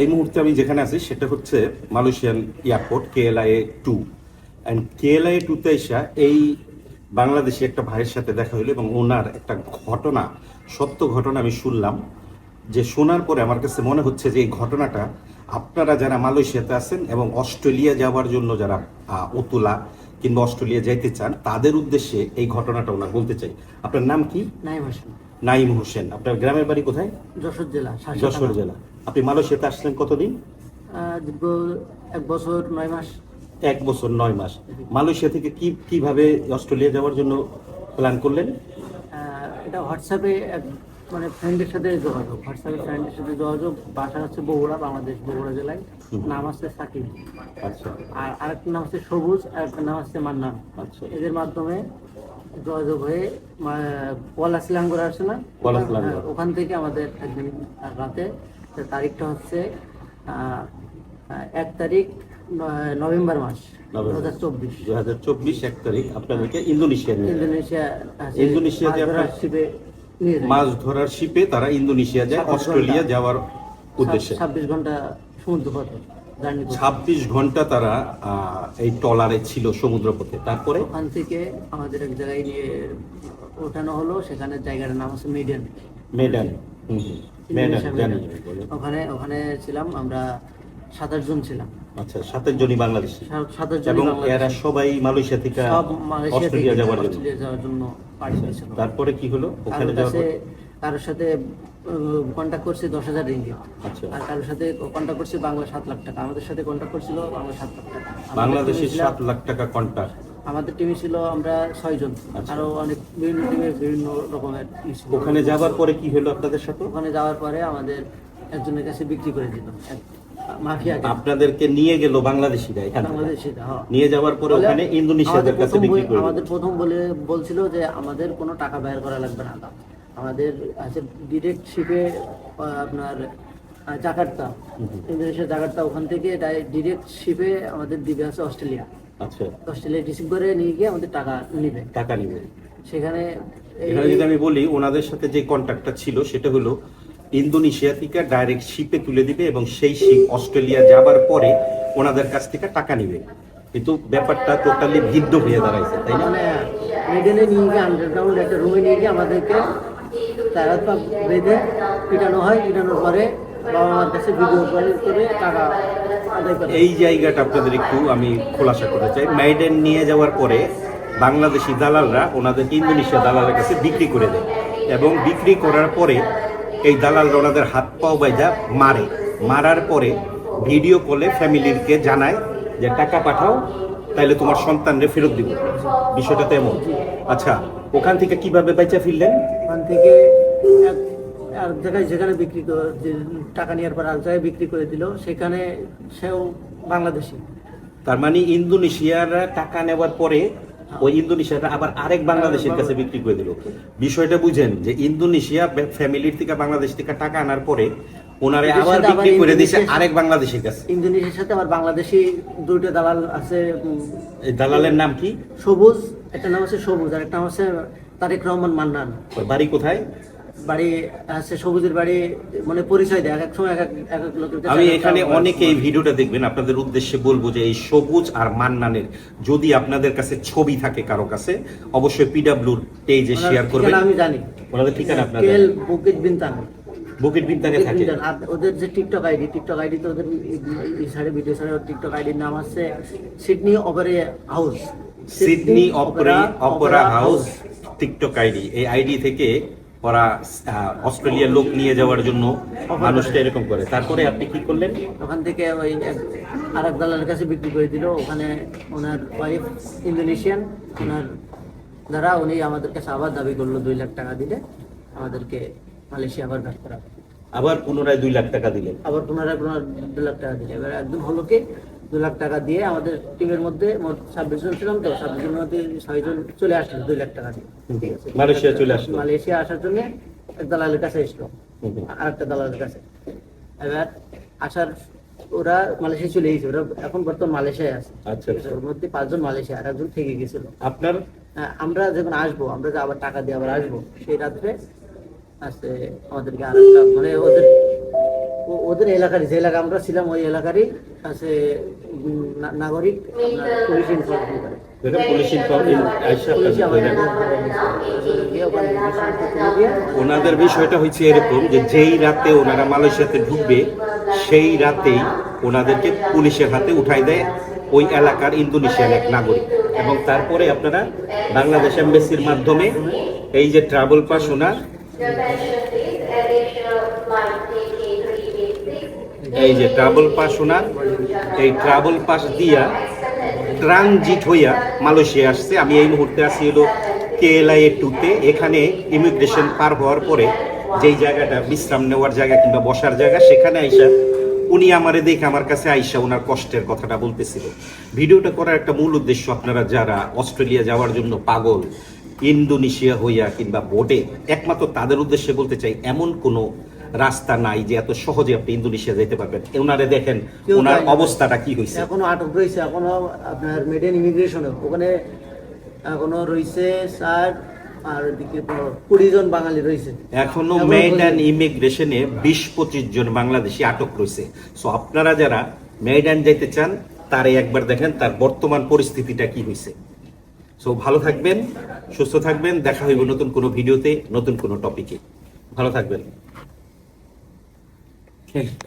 এই মুহূর্তে আমি যেখানে আছি সেটা হচ্ছে Malaysian airport KLIA two. And KLIA টুতে এসা এই বাংলাদেশি একটা ভাইয়ের সাথে দেখা হলো এবং ওনার একটা ঘটনা সত্য ঘটনা আমি শুনলাম যে শোনার পরে আমার কাছে মনে হচ্ছে যে এই ঘটনাটা আপনারা যারা মালয়েশিয়াতে আছেন এবং অস্ট্রেলিয়া যাওয়ার জন্য যারা অতুলা কিংবা অস্ট্রেলিয়া যাইতে চান তাদের উদ্দেশ্যে এই ঘটনাটা ওনার বলতে চাই। আপনার নাম কি? নাইম হোসেন। নাইম হোসেন। আপনার গ্রামের বাড়ি কোথায়? যশোর জেলা যশোর জেলা। আপনি মালয়েশিয়াতে আসছেন কতদিন? এক বছর নয় মাস। এক বছর নয় মাস। মালয়েশিয়া থেকে কি কীভাবে অস্ট্রেলিয়া যাওয়ার জন্য প্ল্যান করলেন? এটা হোয়াটসঅ্যাপে মানে ফ্রেন্ডের সাথে যোগাযোগ হোয়াটসঅ্যাপে ফ্রেন্ডের সাথে যোগাযোগ। বাসা হচ্ছে বগুড়া বাংলাদেশ বগুড়া জেলায়। নাম হচ্ছে সাকিব। আচ্ছা। আর আরেকটা নাম হচ্ছে সবুজ আর একটা নাম হচ্ছে মান্নান। আচ্ছা। এদের মাধ্যমে যোগাযোগ হয়ে পলা শিলাঙ্গর আসে না। হ্যাঁ, ওখান থেকে আমাদের একদিন রাতে তারিখটা হচ্ছে এক তারিখ নভেম্বর মাস দু হাজার চব্বিশ। এক তারিখ আপনাদেরকে ইন্দোনেশিয়া ইন্দোনেশিয়া ইন্দোনেশিয়াতে মাছ ধরার শিপে মাছ ধরার শিপে তারা ইন্দোনেশিয়া যায় অস্ট্রেলিয়া যাওয়ার উদ্দেশ্যে। ছাব্বিশ ঘণ্টা সমুদ্র পথে ছাব্বিশ ঘণ্টা তারা এই ট্রলারে ছিল সমুদ্রপথে। তারপরে? ওখান থেকে আমাদের এক জায়গায় নিয়ে ওঠানো হলো সেখানে জায়গাটার নাম হচ্ছে মেডান মেডান। ওখানে ওখানে ছিলাম আমরা জন ছিলাম। আচ্ছা জনই বাংলাদেশি? জন এবং এরা সবাই মালয়েশিয়া থেকে সব মালয়েশিয়া থেকে যাওয়ার জন্য? যাওয়ার জন্য পাড়ি তারপরে কি হলো? ওখানে কারোর যাওয়ার কারোর সাথে কন্ট্যাক্ট করছে দশ হাজার রিঙ্গিত। আচ্ছা। আর কারোর সাথে কন্ট্যাক্ট করছে বাংলা সাত লাখ টাকা। আমাদের সাথে কন্ট্যাক্ট করছিল বাংলা সাত লাখ টাকা। বাংলাদেশের সাত লাখ টাকা কন্ট্রাক্ট আমাদের টিমে ছিল আমরা ছয়জন আচ্ছা। আরও অনেক বিভিন্ন টিমে বিভিন্ন রকমের ওখানে যাবার পরে কি হলো আপনাদের সাথে ওখানে যাওয়ার পরে আমাদের একজনের কাছে বিক্রি করে দিল এক মাফিয়াকে আপনাদেরকে নিয়ে গেল বাংলাদেশিরা এখানে বাংলাদেশি হ্যাঁ। নিয়ে যাওয়ার পরে ওখানে ইন্দোনেশিয়াদের কাছে বিক্রি করে আমাদের প্রথম বলে বলছিল যে আমাদের কোনো টাকা ব্যয় করা লাগবে না আমাদের আছে ডিরেক্ট শিপে আপনার জাকার্তা। ইন্দোনেশিয়া জাকার্তা ওখান থেকে ডিরেক্ট শিপে আমাদের দিবে আছে অস্ট্রেলিয়া। আচ্ছা। অস্ট্রেলিয়া করে নিয়ে গিয়ে আমাদের টাকা নিবে। টাকা নিবে। সেখানে এখানে যদি আমি বলি ওনাদের সাথে যে কন্ট্রাক্টটা ছিল সেটা হলো ইন্দোনেশিয়া থেকে ডাইরেক্ট শিপে তুলে দিবে এবং সেই শিপ অস্ট্রেলিয়া যাবার পরে ওনাদের কাছ থেকে টাকা নিবে। কিন্তু ব্যাপারটা টোটালি ভিন্ন হয়ে দাঁড়াইছে তাই না? মানে মেডেনে নিয়ে গিয়ে আন্ডারগ্রাউন্ড একটা রুমে নিয়ে গিয়ে আমাদেরকে তার বেঁধে পিটানো হয় পিটানোর পরে বাবা মার কাছে ভিডিও কল করে টাকা আদায় করে। এই জায়গাটা আপনাদের একটু আমি খোলাসা করতে চাই। মাইডেন নিয়ে যাওয়ার পরে বাংলাদেশি দালালরা ওনাদেরকে ইন্দোনেশিয়া দালালের কাছে বিক্রি করে দেয় এবং বিক্রি করার পরে এই দালালরা ওনাদের হাত পাও বাইজা মারে। মারার পরে ভিডিও কলে ফ্যামিলিরকে জানায় যে টাকা পাঠাও তাইলে তোমার সন্তানরে ফেরত দিব। বিষয়টা তেমন আচ্ছা ওখান থেকে কীভাবে বেচা ফিরলেন? ওখান থেকে এক জায়গায় যেখানে বিক্রি করে টাকা নেওয়ার পর এক জায়গায় বিক্রি করে দিল সেখানে সেও বাংলাদেশি। তার মানে ইন্দোনেশিয়ারা টাকা নেওয়ার পরে ওই ইন্দোনেশিয়াটা আবার আরেক বাংলাদেশের কাছে বিক্রি করে দিল। বিষয়টা বুঝেন যে ইন্দোনেশিয়া ফ্যামিলির থেকে বাংলাদেশ থেকে টাকা আনার পরে ওনারে আবার বিক্রি করে ইন্দোনেশিয়ার- আরেক বাংলাদেশের কাছে। ইন্দোনেশিয়ার সাথে আবার বাংলাদেশি দুইটা দালাল আছে দালালের নাম কি? সবুজ একটা নাম আছে সবুজ আর একটা নাম আছে তারেক রহমান মান্নান। বাড়ি কোথায়? বাড়ি আছে সবুজের বাড়ি মানে পরিচয় দেয় এক এক সময় এক এক লোকের আমি এখানে অনেকে এই ভিডিওটা দেখবেন আপনাদের উদ্দেশ্যে বলব যে এই সবুজ আর মান্নানের যদি আপনাদের কাছে ছবি থাকে কারও কাছে অবশ্যই পিডাব্লিউর পেজে শেয়ার করবেন। আমি জানি। ওনাদের ঠিকানা আপনাদের। কেল বুকেট থাকে। ওদের যে টিকটক আইডি টিকটক আইডি তো ওদের এই সাইডে ভিডিও সাইডে টিকটক আইডির নাম আছে Sydney opera house Sydney opera opera house TikTok ID এই আইডি থেকে ওরা আহ, অস্ট্রেলিয়ার লোক নিয়ে যাওয়ার জন্য মানুষটা এরকম করে। তারপরে আপনি কি করলেন? ওখান থেকে ওই আর এক দালালের কাছে বিক্রি করে দিল। ওখানে ওনার ওয়াইফ ইন্দোনেশিয়ান ওনার দ্বারা উনি আমাদের কাছে আবার দাবি করল দুই লাখ টাকা দিলে আমাদেরকে মালয়েশিয়া আবার ব্যাক করা আবার পুনরায় দুই লাখ টাকা দিলেন। আবার পুনরায় পুনরায় দু লাখ টাকা দিলে। এবার একদম হলো কি দু লাখ টাকা দিয়ে আমাদের টিমের মধ্যে মোট ছাব্বিশ জন ছিলাম তো ছাব্বিশ জনের মধ্যে ছয়জন চলে আসলো দুই লাখ টাকা দিয়ে। ঠিক আছে। মালয়েশিয়া চলে আসলো। মালয়েশিয়া আসার জন্য এক দালালের কাছে এসলো। আর একটা দালালের কাছে। এবার আসার ওরা মালয়েশিয়া চলে গেছে। ওরা এখন বর্তমান মালয়েশিয়ায় আছে। আচ্ছা ওর মধ্যে পাঁচজন মালয়েশিয়া আর একজন থেকে গেছিল। আপনার? হ্যাঁ, আমরা যখন আসব আমরা যে আবার টাকা দিয়ে আবার আসব সেই রাত্রে আসতে আমাদেরকে আর একটা মানে ওদের ওদের এলাকারই যে এলাকা আমরা ছিলাম ওই এলাকারই আছে নাগরিক পুলিশ করে। ইনফর্ম দিয়ে ওনাদের বিষয়টা হচ্ছে এরকম যে যেই রাতে ওনারা মালয়েশিয়াতে ঢুকবে সেই রাতেই ওনাদেরকে পুলিশের হাতে উঠাই দেয় ওই এলাকার ইন্দোনেশিয়ান এক নাগরিক। এবং তারপরে আপনারা বাংলাদেশ এম্বাসির মাধ্যমে এই যে ট্রাভেল পাস ওনার এই যে ট্রাভেল পাস ওনার এই ট্রাভেল পাস দিয়া ট্রানজিট হইয়া মালয়েশিয়া আসছে। আমি এই মুহূর্তে আছি হলো কেএলআই টুতে এখানে ইমিগ্রেশন পার হওয়ার পরে যেই জায়গাটা, বিশ্রাম নেওয়ার জায়গা কিংবা বসার জায়গা, সেখানে আইসা উনি আমারে দেখে আমার কাছে আইসা ওনার কষ্টের কথাটা বলতেছিল। ভিডিওটা করার একটা মূল উদ্দেশ্য আপনারা যারা অস্ট্রেলিয়া যাওয়ার জন্য পাগল, ইন্দোনেশিয়া হইয়া কিংবা বোটে একমাত্র তাদের উদ্দেশ্যে বলতে চাই, এমন কোনো রাস্তা নাই যে এত সহজে আপনি ইন্দোনেশিয়া যেতে পারবেন। ওনারে দেখেন ওনার অবস্থাটা কি হয়েছে এখনও আটক রয়েছে এখনও আপনার মেডেন ইমিগ্রেশনে ওখানে এখনও রয়েছে স্যার আর কুড়ি জন বাঙালি রয়েছে। এখনও এখনও মেড অ্যান্ড ইমিগ্রেশনে বিশ পঁচিশ জন বাংলাদেশি আটক রয়েছে। সো আপনারা যারা মেড অ্যান্ড যেতে চান তারে একবার দেখেন তার বর্তমান পরিস্থিতিটা কি হয়েছে সো ভালো থাকবেন সুস্থ থাকবেন দেখা হইব নতুন কোনো ভিডিওতে নতুন কোনো টপিকে ভালো থাকবেন। el